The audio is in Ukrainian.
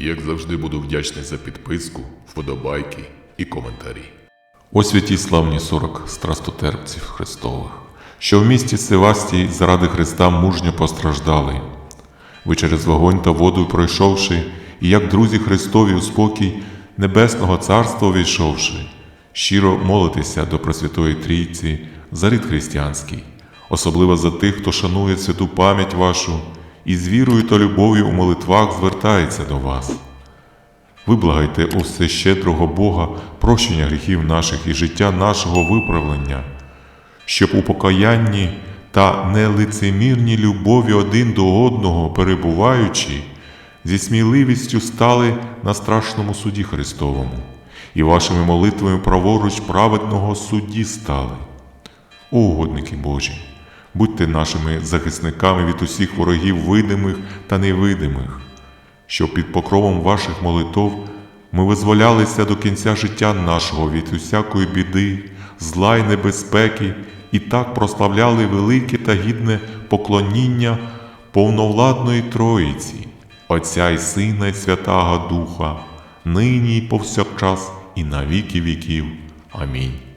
Як завжди буду вдячний за підписку, вподобайки і коментарі. О святі славні сорок страстотерпців Христових, що в місті Севастії заради Христа мужньо постраждали. Ви через вогонь та воду пройшовши, і як друзі Христові у спокій Небесного Царства увійшовши, щиро молитеся до Пресвятої Трійці за рід християнський, особливо за тих, хто шанує святу пам'ять вашу і з вірою та любов'ю у молитвах звертається до вас. Виблагайте у всещедрого Бога прощення гріхів наших і життя нашого виправлення, щоб у покаянні та нелицемірній любові один до одного перебуваючи, зі сміливістю стали на страшному суді Христовому, і вашими молитвами праворуч праведного судді стали. Угодники Божі, будьте нашими захисниками від усіх ворогів видимих та невидимих щоб під покровом ваших молитов ми визволялися до кінця життя нашого від усякої біди, зла й небезпеки, і так прославляли велике та гідне поклоніння повновладної Троїці, Отця й Сина, й Святага Духа, нині й повсякчас, і на віки віків. Амінь.